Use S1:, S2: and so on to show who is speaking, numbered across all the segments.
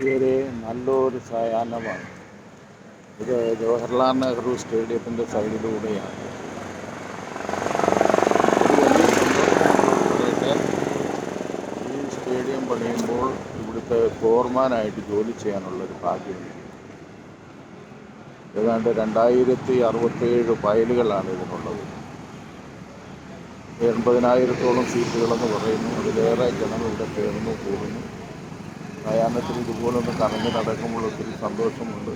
S1: ഇതൊരു നല്ലൊരു സായാഹ്നമാണ്. ഇത് ജവഹർലാൽ നെഹ്റു സ്റ്റേഡിയത്തിന്റെ സൈഡിലൂടെയാണ്. ഈ സ്റ്റേഡിയം പണിയുമ്പോൾ ഇവിടുത്തെ ഫോർമാനായിട്ട് ജോലി ചെയ്യാനുള്ളൊരു ഭാഗ്യം. ഏതാണ്ട് രണ്ടായിരത്തി അറുപത്തേഴ് ഫയലുകളാണ് ഇതിനുള്ളത്. എൺപതിനായിരത്തോളം സീറ്റുകളെന്ന് പറയുന്നു. അതിലേറെ ജനം ഇവിടെ കയറുന്നു കൂടുന്നു സായാഹ്നത്തിൽ ഇതുപോലൊന്ന് കറങ്ങി നടക്കുമ്പോൾ ഒത്തിരി സന്തോഷമുണ്ട്.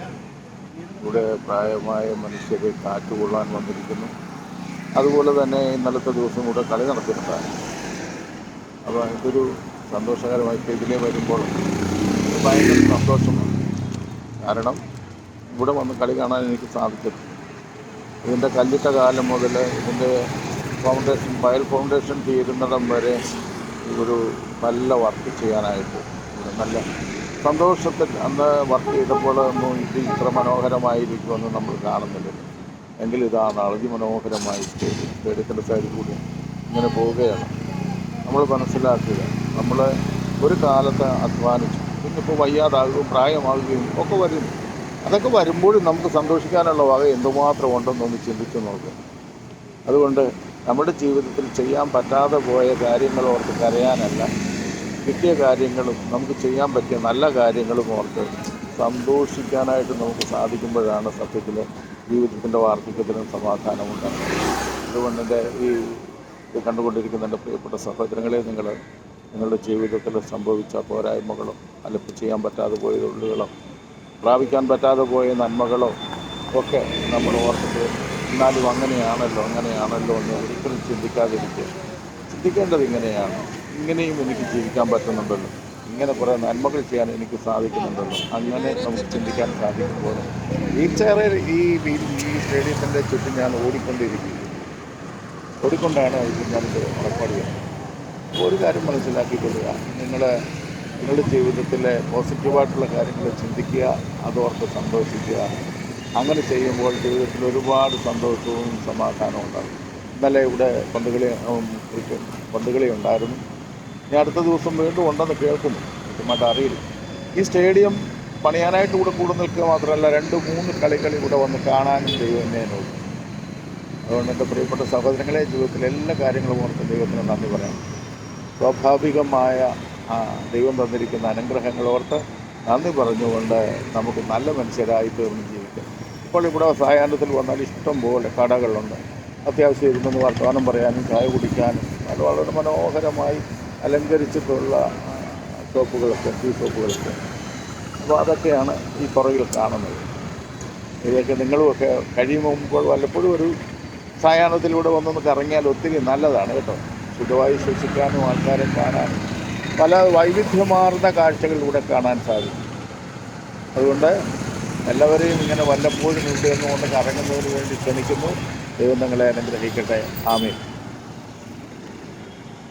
S1: ഇവിടെ പ്രായമായ മനുഷ്യരെ കാറ്റ് കൊള്ളാൻ വന്നിരിക്കുന്നു. അതുപോലെ തന്നെ ഇന്നലത്തെ ദിവസം കൂടെ കളി നടത്തിയിട്ടുണ്ടായിരുന്നു. അപ്പോൾ ഇതൊരു സന്തോഷകരമായി ഇപ്പോൾ വരുമ്പോൾ ഭയങ്കര സന്തോഷമാണ്. കാരണം ഇവിടെ വന്ന് കളി കാണാൻ എനിക്ക് സാധിച്ചിട്ടുണ്ട്. ഇതിന്റെ കല്ലിട്ട കാലം മുതൽ ഇതിന്റെ ഫൗണ്ടേഷൻ ഫയൽ ഫൗണ്ടേഷൻ തീരുന്നിടം വരെ ഒരു നല്ല വർക്ക് ചെയ്യാനായിട്ട് നല്ല സന്തോഷത്തിൽ അന്ന് വർക്ക് ചെയ്തപ്പോൾ ഒന്നും ഇത് ഇത്ര മനോഹരമായിരിക്കുമെന്ന് നമ്മൾ കാണുന്നില്ല. എങ്കിൽ ഇതാണ് അതിമനോഹരമായി സ്റ്റേഡിയം സ്റ്റേഡിയത്തിന്റെ സൈഡിൽ കൂടി ഇങ്ങനെ പോവുകയാണ്. നമ്മൾ മനസ്സിലാക്കുക നമ്മൾ ഒരു കാലത്ത് അധ്വാനിച്ചു. ഇന്നിപ്പോൾ വയ്യാതാകുകയും പ്രായമാകുകയും ഒക്കെ വരും. അതൊക്കെ വരുമ്പോഴും നമുക്ക് സന്തോഷിക്കാനുള്ള വക എന്തുമാത്രം ഉണ്ടെന്നൊന്ന് ചിന്തിച്ചു നോക്കുക അതുകൊണ്ട് നമ്മുടെ ജീവിതത്തിൽ ചെയ്യാൻ പറ്റാതെ പോയ കാര്യങ്ങൾ ഓർത്ത് കരയാനല്ല. കിട്ടിയ കാര്യങ്ങളും നമുക്ക് ചെയ്യാൻ പറ്റിയ നല്ല കാര്യങ്ങളും ഓർത്ത് സന്തോഷിക്കാനായിട്ട് നമുക്ക് സാധിക്കുമ്പോഴാണ് സത്യത്തിൽ ജീവിതത്തിന്റെ വാർദ്ധക്യത്തിനും സമാധാനമുണ്ടാകുന്നത് അതുകൊണ്ട് എന്റെ ഈ കണ്ടുകൊണ്ടിരിക്കുന്ന എന്റെ പ്രിയപ്പെട്ട സഹോദരങ്ങളെ നിങ്ങൾ നിങ്ങളുടെ ജീവിതത്തിൽ സംഭവിച്ച പോരായ്മകളോ അല്ലെങ്കിൽ ചെയ്യാൻ പറ്റാതെ പോയ തൊഴിലുകളോ പ്രാപിക്കാൻ പറ്റാതെ പോയ നന്മകളോ ഒക്കെ നമ്മൾ ഓർത്തിട്ട് എന്നാലും അങ്ങനെയാണല്ലോ അങ്ങനെയാണല്ലോ എന്ന് ഒരിക്കലും ചിന്തിക്കാതിരിക്കുക. ചിന്തിക്കേണ്ടത് ഇങ്ങനെയാണ്. ഇങ്ങനെയും എനിക്ക് ജീവിക്കാൻ പറ്റുന്നുണ്ടല്ലോ. ഇങ്ങനെ കുറേ നന്മകൾ ചെയ്യാൻ എനിക്ക് സാധിക്കുന്നുണ്ടല്ലോ. അങ്ങനെ നമുക്ക് ചിന്തിക്കാൻ സാധിക്കുമ്പോൾ ഈ വീൽ ഈ സ്റ്റേഡിയത്തിന്റെ ചുറ്റും ഞാൻ ഓടിക്കൊണ്ടിരിക്കും ഓടിക്കൊണ്ടാണ് ഇത് ഞാനിത് ഉറപ്പാട് ചെയ്യുന്നത്. ഒരു കാര്യം മനസ്സിലാക്കിക്കൊള്ളുക നിങ്ങൾ നിങ്ങളുടെ ജീവിതത്തിലെ പോസിറ്റീവായിട്ടുള്ള കാര്യങ്ങൾ ചിന്തിക്കുക അതോർത്ത് സന്തോഷിക്കുക. അങ്ങനെ ചെയ്യുമ്പോൾ ജീവിതത്തിൽ ഒരുപാട് സന്തോഷവും സമാധാനവും ഉണ്ടാകും. ഇന്നലെ ഇവിടെ പന്തുകളി പന്തുകളി ഉണ്ടായിരുന്നു. ഇനി അടുത്ത ദിവസം വീണ്ടും ഉണ്ടെന്ന് കേൾക്കുന്നു. കൃത്യമായിട്ട് അറിയില്ല. ഈ സ്റ്റേഡിയം പണിയാനായിട്ട് കൂടെ കൂടെ നിൽക്കുക മാത്രമല്ല രണ്ട് മൂന്ന് കളികൾ ഇവിടെ വന്ന് കാണാനും ദൈവം എന്നെ നോക്കും. അതുകൊണ്ട് എന്റെ പ്രിയപ്പെട്ട സഹോദരങ്ങളെ ജീവിതത്തിലെ എല്ലാ കാര്യങ്ങളും ഓർത്ത് ദൈവത്തിന് നന്ദി പറയാം. സ്വാഭാവികമായ ദൈവം തന്നിരിക്കുന്ന അനുഗ്രഹങ്ങൾ ഓർത്ത് നന്ദി പറഞ്ഞുകൊണ്ട് നമുക്ക് നല്ല മനുഷ്യരായി തീർന്ന് ജീവിക്കാം. ഇപ്പോൾ ഇവിടെ സായാഹ്നത്തിൽ വന്നാൽ ഇഷ്ടം പോലെ കടകളുണ്ട്. അത്യാവശ്യം ഇരുന്നെന്ന് വർത്തമാനം പറയാനും ചായ കുടിക്കാനും അത് വളരെ മനോഹരമായി അലങ്കരിച്ചിട്ടുള്ള ഷോപ്പുകളൊക്കെ ടീ ഷോപ്പുകളൊക്കെ അപ്പോൾ അതൊക്കെയാണ് ഈ പുറകിൽ കാണുന്നത്. ഇതൊക്കെ നിങ്ങളുമൊക്കെ കഴിയുമ്പോൾ വല്ലപ്പോഴും ഒരു സായാഹ്നത്തിലൂടെ വന്നൊന്ന് കറങ്ങിയാൽ ഒത്തിരി നല്ലതാണ് കേട്ടോ. ശുദ്ധമായി ശ്വസിക്കാനും ആൾക്കാരെ കാണാനും പല വൈവിധ്യമാർന്ന കാഴ്ചകളിലൂടെ കാണാൻ സാധിക്കും. അതുകൊണ്ട് എല്ലാവരെയും ഇങ്ങനെ വല്ലപ്പോഴും ഇവിടെ എന്നുകൊണ്ട് കറങ്ങുന്നതിന് വേണ്ടി ക്ഷണിക്കുന്നു ദൈവം നിങ്ങളെ അനുഗ്രഹിക്കട്ടെ. ആമീൻ.